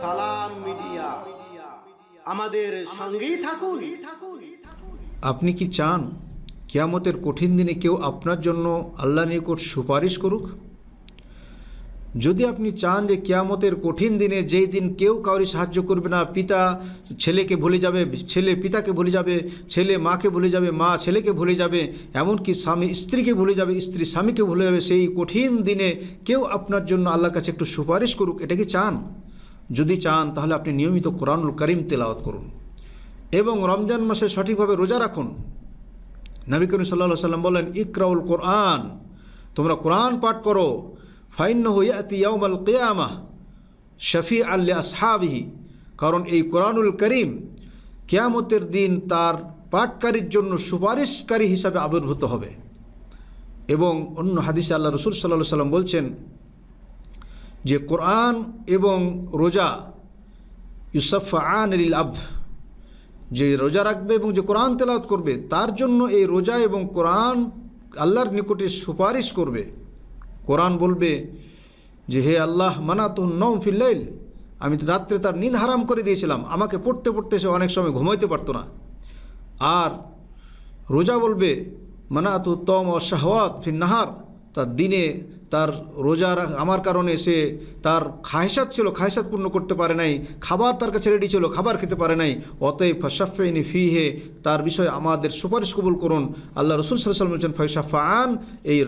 সালাম মিডিয়া। আমাদের সঙ্গেই থাকুন। আপনি কি চান কিয়ামতের কঠিন দিনে কেউ আপনার জন্য আল্লাহ নিকট সুপারিশ করুক? যদি আপনি চান যে কিয়ামতের কঠিন দিনে যেই দিন কেউ কাউরি সাহায্য করবে না, পিতা ছেলেকে ভুলে যাবে, ছেলে পিতাকে ভুলে যাবে, ছেলে মাকে ভুলে যাবে, মা ছেলেকে ভুলে যাবে, এমনকি স্বামী স্ত্রীকে ভুলে যাবে, স্ত্রী স্বামীকে ভুলে যাবে, সেই কঠিন দিনে কেউ আপনার জন্য আল্লাহর কাছে একটু সুপারিশ করুক, এটা কি চান? যদি চান, তাহলে আপনি নিয়মিত কোরআনুল করিম তেলাওয়াত করুন এবং রমজান মাসে সঠিকভাবে রোজা রাখুন। নবী করিম সাল্লাহ সাল্লাম বললেন ইকরাউল কোরআন, তোমরা কোরআন পাঠ করো ফাইন্য হইয়াতি ইয়াউমাল কেয়ামা শফি আল্লা আসহাবিহি কারণ এই কোরআনুল করিম কেয়ামতের দিন তার পাঠকারীর জন্য সুপারিশকারী হিসাবে আবির্ভূত হবে। এবং অন্য হাদিসে আল্লাহ রসুল সাল্লাহ সাল্লাম বলছেন যে, কোরআন এবং রোজা ইউসফ আন আলিল আব্দ। যে রোজা রাখবে এবং যে কোরআন তেলাওয়াত করবে, তার জন্য এই রোজা এবং কোরআন আল্লাহর নিকটে সুপারিশ করবে। কোরআন বলবে যে, হে আল্লাহ মানা তো নৌ ফিল্লাইল আমি তো রাত্রে তার নিদ হারাম করে দিয়েছিলাম। আমাকে পড়তে পড়তে সে অনেক সময় ঘুমাইতে পারতো না। আর রোজা বলবে মানা তো তম অসাহওয়াত ফির নাহার। তার দিনে তার রোজা আমার কারণে সে তার খায়সাত ছিল খায়সাত পূর্ণ করতে পারে নাই, খাবার তার কাছে রেডি ছিল, খাবার খেতে পারে নাই। অতএব ফসাফেনি ফি হে তার বিষয়ে আমাদের সুপারিশ কবুল করুন। আল্লাহ রসুল সাল্লাম বলছেন ফৈসাফা আন এই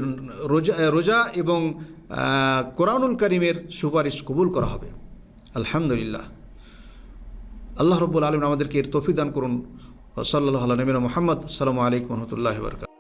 রোজা রোজা এবং কোরআনুল করিমের সুপারিশ কবুল করা হবে। আলহামদুলিল্লাহ। আল্লাহ রব্বুল আলম আমাদেরকে এর তৌফিক দান করুন। সাল্লাহ নবীন মোহাম্মদ। সালামু আলাইকুম রহমতুল্লাহ বরকাত